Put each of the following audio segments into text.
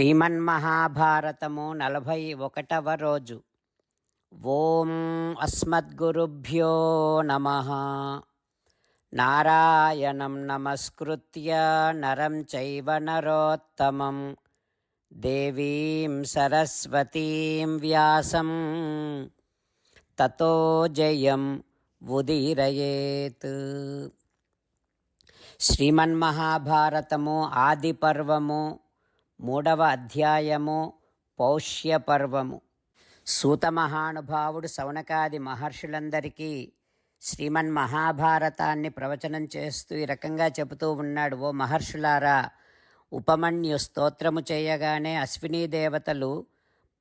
శ్రీమన్మహాభారతము నలభై ఒకటవ రోజు. ఓం అస్మద్గురుభ్యో నమ. నారాయణం నమస్కృత్య నరం చైవ నరోత్తమం. దేవీం సరస్వతీం వ్యాసం. తతో జయం ఉదీరయేత్. శ్రీమన్మహాభారతము ఆదిపర్వము పర్వము మూడవ అధ్యాయము పౌష్య పర్వము సూత మహానుభావుడు సౌనకాది మహర్షులందరికీ శ్రీమన్ మహాభారతాన్ని ప్రవచనం చేస్తూ ఈ రకంగా చెబుతూ ఉన్నాడు ఓ మహర్షులారా ఉపమన్యు స్తోత్రము చేయగానే అశ్వినీ దేవతలు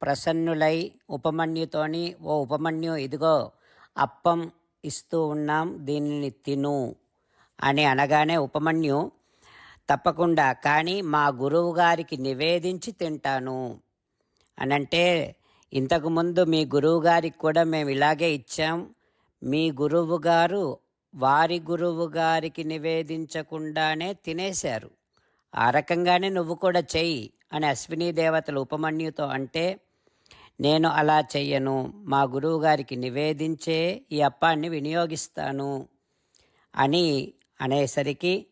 ప్రసన్నులై ఉపమన్యుతోని ఓ ఉపమన్యు ఇదిగో అప్పం ఇస్తూ ఉన్నాం దీనిని తిను అని అనగానే ఉపమన్యు తప్పకుండా కానీ మా గురువు గారికి నివేదించి తింటాను. అనంటే ఇంతకుముందు మీ గురువు గారికి కూడా మేము ఇలాగే ఇచ్చాం. మీ గురువు గారు వారి గురువు గారికి నివేదించకుండానే తినేశారు. ఆ రకంగానే నువ్వు కూడా చెయ్యి అని అశ్విని దేవతలు ఉపమన్యుతో అంటే నేను అలా చెయ్యను. మా గురువు గారికి నివేదించే ఈ అప్పాన్ని వినియోగిస్తాను అని అనేసరికి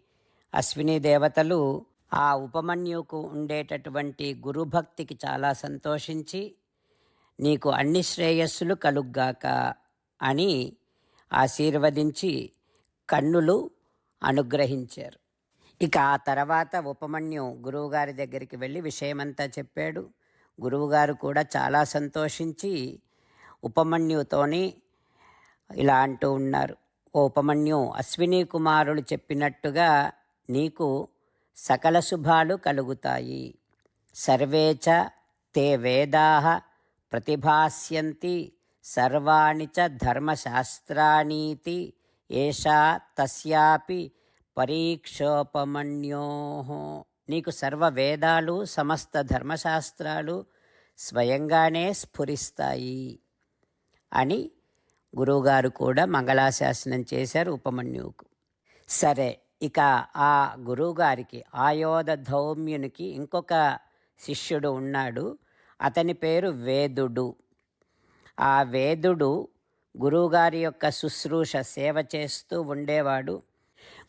అశ్విని దేవతలు ఆ ఉపమన్యుకు ఉండేటటువంటి గురుభక్తికి చాలా సంతోషించి నీకు అన్ని శ్రేయస్సులు కలుగ్గాక అని ఆశీర్వదించి కన్నులు అనుగ్రహించారు. ఇక ఆ తర్వాత ఉపమన్యు గురువుగారి దగ్గరికి వెళ్ళి విషయమంతా చెప్పాడు. గురువుగారు కూడా చాలా సంతోషించి ఉపమన్యుతోని ఇలా అంటూ ఉన్నారు. ఓ ఉపమన్యు అశ్విని కుమారులు చెప్పినట్టుగా నీకు సకల శుభాలు కలుగుతాయి. సర్వే తే వేదా ప్రతిభాస్యంతి సర్వాణి చ ధర్మశాస్త్రాణీతి ఏషా తస్యాపి పరీక్షోపమణ్యో నీకు సర్వ వేదాలు సమస్త ధర్మశాస్త్రాలు స్వయంగానే స్ఫురిస్తాయి అని గురువుగారు కూడా మంగళాశాసనం చేశారు ఉపమన్యువుకు. సరే ఇక ఆ గురువుగారికి ఆయోధ ధౌమ్యునికి ఇంకొక శిష్యుడు ఉన్నాడు. అతని పేరు వేదుడు. ఆ వేదుడు గురువుగారి యొక్క శుశ్రూష సేవ చేస్తూ ఉండేవాడు.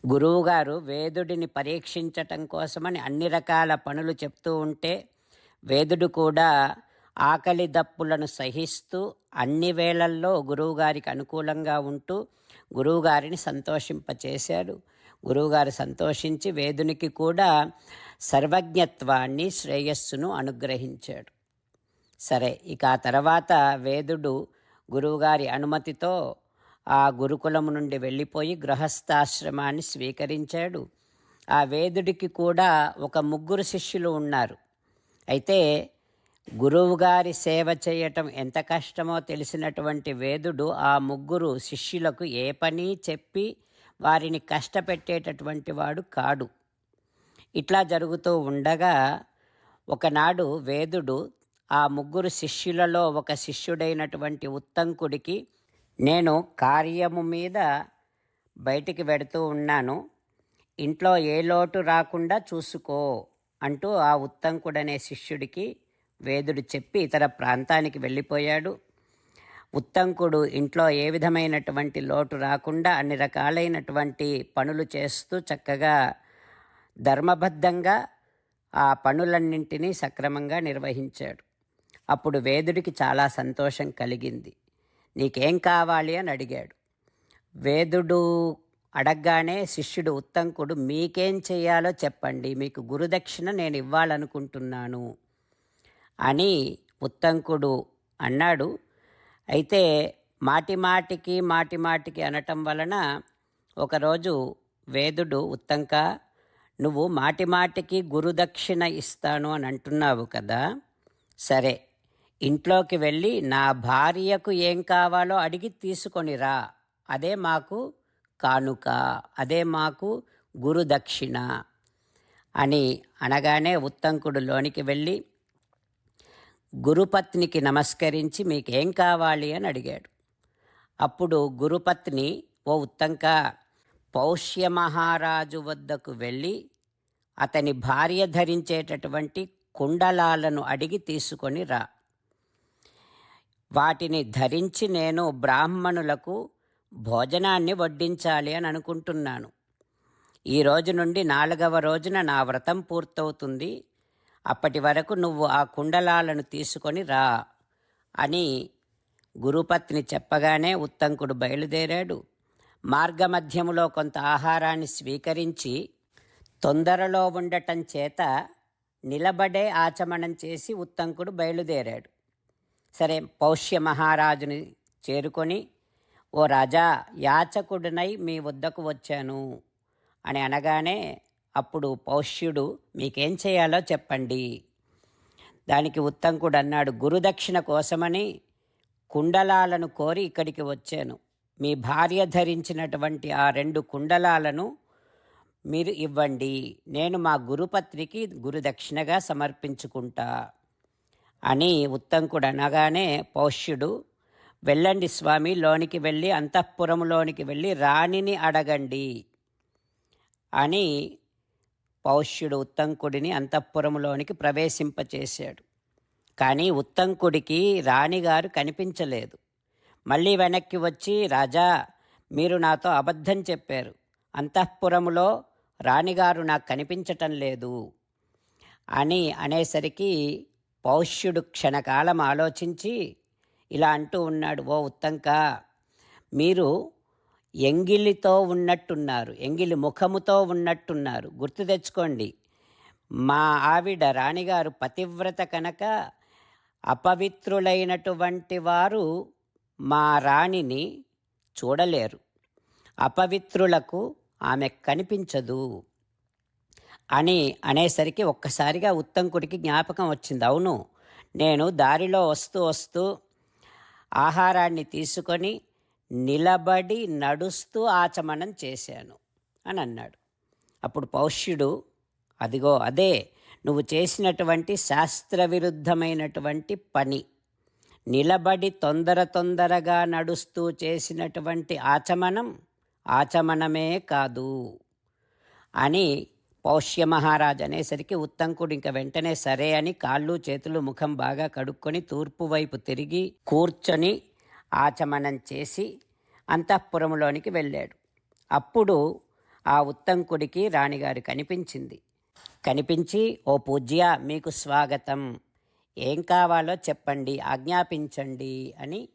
గురువుగారు వేదుడిని పరీక్షించటం కోసమని అన్ని రకాల పనులు చెప్తూ ఉంటే వేదుడు కూడా ఆకలి దప్పులను సహిస్తూ అన్ని వేళల్లో గురువుగారికి అనుకూలంగా ఉంటూ గురువుగారిని సంతోషింపచేశాడు. గురువుగారు సంతోషించి వేదునికి కూడా సర్వజ్ఞత్వాన్ని శ్రేయస్సును అనుగ్రహించాడు. సరే ఇక ఆ తర్వాత వేదుడు గురువుగారి అనుమతితో ఆ గురుకులము నుండి వెళ్ళిపోయి గృహస్థాశ్రమాన్ని స్వీకరించాడు. ఆ వేదుడికి కూడా ఒక ముగ్గురు శిష్యులు ఉన్నారు. అయితే గురువుగారి సేవ చేయటం ఎంత కష్టమో తెలిసినటువంటి వేదుడు ఆ ముగ్గురు శిష్యులకు ఏ పని చెప్పి వారిని కష్టపెట్టేటటువంటి వాడు కాడు. ఇట్లా జరుగుతూ ఉండగా ఒకనాడు వేదుడు ఆ ముగ్గురు శిష్యులలో ఒక శిష్యుడైనటువంటి ఉత్తంకుడికి నేను కార్యము మీద బయటికి వెడుతూ ఉన్నాను. ఇంట్లో ఏ లోటు రాకుండా చూసుకో అంటూ ఆ ఉత్తంకుడనే శిష్యుడికి వేదుడు చెప్పి ఇతర ప్రాంతానికి వెళ్ళిపోయాడు. ఉత్తంకుడు ఇంట్లో ఏ విధమైనటువంటి లోటు రాకుండా అన్ని రకాలైనటువంటి పనులు చేస్తూ చక్కగా ధర్మబద్ధంగా ఆ పనులన్నింటినీ సక్రమంగా నిర్వహించాడు. అప్పుడు వేదుడికి చాలా సంతోషం కలిగింది. నీకేం కావాలి అని అడిగాడు. వేదుడు అడగగానే శిష్యుడు ఉత్తంకుడు మీకేం చేయాలో చెప్పండి. మీకు గురుదక్షిణ నేను ఇవ్వాలనుకుంటున్నాను అని ఉత్తంకుడు అన్నాడు. అయితే మాటి మాటికి మాటి మాటికి అనటం వలన ఒకరోజు వేదుడు ఉత్తంక నువ్వు మాటి మాటికి గురుదక్షిణ ఇస్తాను అని అంటున్నావు కదా. సరే ఇంట్లోకి వెళ్ళి నా భార్యకు ఏం కావాలో అడిగి తీసుకొని రా. అదే మాకు కానుక అదే మాకు గురుదక్షిణ అని అనగానే ఉత్తంకుడు లోనికి వెళ్ళి గురుపత్నికి నమస్కరించి మీకేం కావాలి అని అడిగాడు. అప్పుడు గురుపత్ని ఓ ఉత్తంక పౌష్య మహారాజు వద్దకు వెళ్ళి అతని భార్య ధరించేటటువంటి కుండలాలను అడిగి తీసుకొని రా. వాటిని ధరించి నేను బ్రాహ్మణులకు భోజనాన్ని వడ్డించాలి అని అనుకుంటున్నాను. ఈ రోజు నుండి నాలుగవ రోజున నా వ్రతం పూర్తవుతుంది. అప్పటి వరకు నువ్వు ఆ కుండలాలను తీసుకొని రా అని గురుపత్ని చెప్పగానే ఉత్తంకుడు బయలుదేరాడు. మార్గమధ్యములో కొంత ఆహారాన్ని స్వీకరించి తొందరలో ఉండటం చేత నిలబడే ఆచమనం చేసి ఉత్తంకుడు బయలుదేరాడు. సరే పౌష్య మహారాజుని చేరుకొని ఓ రాజా యాచకుడినై మీ వద్దకు వచ్చాను అని అనగానే అప్పుడు పౌష్యుడు మీకేం చేయాలో చెప్పండి. దానికి ఉత్తంకుడు అన్నాడు గురుదక్షిణ కోసమని కుండలాలను కోరి ఇక్కడికి వచ్చాను. మీ భార్య ధరించినటువంటి ఆ రెండు కుండలాలను మీరు ఇవ్వండి. నేను మా గురుపత్రికి గురుదక్షిణగా సమర్పించుకుంటా అని ఉత్తంకుడు అనగానే పౌష్యుడు వెళ్ళండి స్వామి లోనికి వెళ్ళి అంతఃపురంలోనికి వెళ్ళి రాణిని అడగండి అని పౌష్యుడు ఉత్తంకుడిని అంతఃపురంలోనికి ప్రవేశింపచేశాడు. కానీ ఉత్తంకుడికి రాణిగారు కనిపించలేదు. మళ్ళీ వెనక్కి వచ్చి రాజా మీరు నాతో అబద్ధం చెప్పారు. అంతఃపురములో రాణిగారు నాకు కనిపించటం లేదు అని అనేసరికి పౌష్యుడు క్షణకాలం ఆలోచించి ఇలా అంటూ ఉన్నాడు ఓ ఉత్తంక మీరు ఎంగిలితో ఉన్నట్టున్నారు ఎంగిలి ముఖముతో ఉన్నట్టున్నారు. గుర్తు తెచ్చుకోండి. మా ఆవిడ రాణిగారు పతివ్రత కనుక అపవిత్రులైనటువంటి వారు మా రాణిని చూడలేరు. అపవిత్రులకు ఆమె కనిపించదు అని అనేసరికి ఒక్కసారిగా ఉత్తంకుడికి జ్ఞాపకం వచ్చింది. అవును నేను దారిలో వస్తూ వస్తూ ఆహారాన్ని తీసుకొని నిలబడి నడుస్తూ ఆచమనం చేశాను అని అన్నాడు. అప్పుడు పౌష్యుడు అదిగో అదే నువ్వు చేసినటువంటి శాస్త్ర విరుద్ధమైనటువంటి పని నిలబడి తొందర తొందరగా నడుస్తూ చేసినటువంటి ఆచమనం ఆచమనమే కాదు అని పౌష్య మహారాజ్ అనేసరికి ఉత్తంకుడు ఇంక వెంటనే సరే అని కాళ్ళు చేతులు ముఖం బాగా కడుక్కొని తూర్పు వైపు తిరిగి కూర్చొని ఆచమనం చేసి అంతఃపురంలోనికి వెళ్ళాడు. అప్పుడు ఆ ఉత్తంకుడికి రాణిగారు కనిపించింది. కనిపించి ఓ పూజ్య మీకు స్వాగతం. ఏం కావాలో చెప్పండి ఆజ్ఞాపించండి అని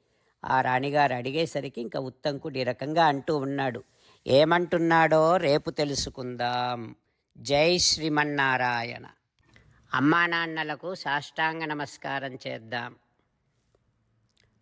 ఆ రాణిగారు అడిగేసరికి ఇంకా ఉత్తంకుడు ఈ రకంగా అంటూ ఉన్నాడు. ఏమంటున్నాడో రేపు తెలుసుకుందాం. జై శ్రీమన్నారాయణ. అమ్మా నాన్నలకు సాష్టాంగ నమస్కారం చేద్దాం.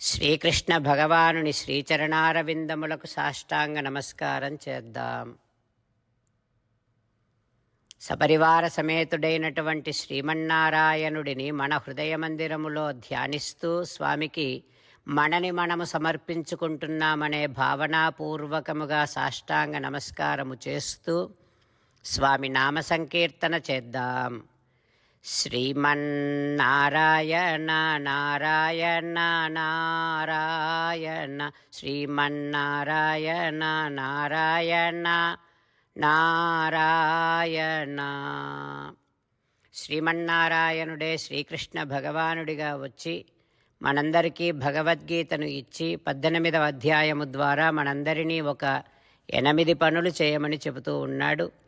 శ్రీకృష్ణ భగవానుని శ్రీచరణారవిందములకు సాష్టాంగ నమస్కారం చేద్దాం. సపరివార సమేతుడైనటువంటి శ్రీమన్నారాయణుడిని మన హృదయ మందిరములో ధ్యానిస్తూ స్వామికి మనని మనము సమర్పించుకుంటున్నామనే భావనాపూర్వకముగా సాష్టాంగ నమస్కారము చేస్తూ స్వామి నామ సంకీర్తన చేద్దాం. శ్రీమన్నారాయణ నారాయణ నారాయణ శ్రీమన్నారాయణ నారాయణ నారాయణ శ్రీమన్నారాయణుడే శ్రీకృష్ణ భగవానుడిగా వచ్చి మనందరికీ భగవద్గీతను ఇచ్చి పద్దెనిమిదవ అధ్యాయము ద్వారా మనందరినీ ఒక ఎనిమిది పనులు చేయమని చెబుతూ ఉన్నాడు.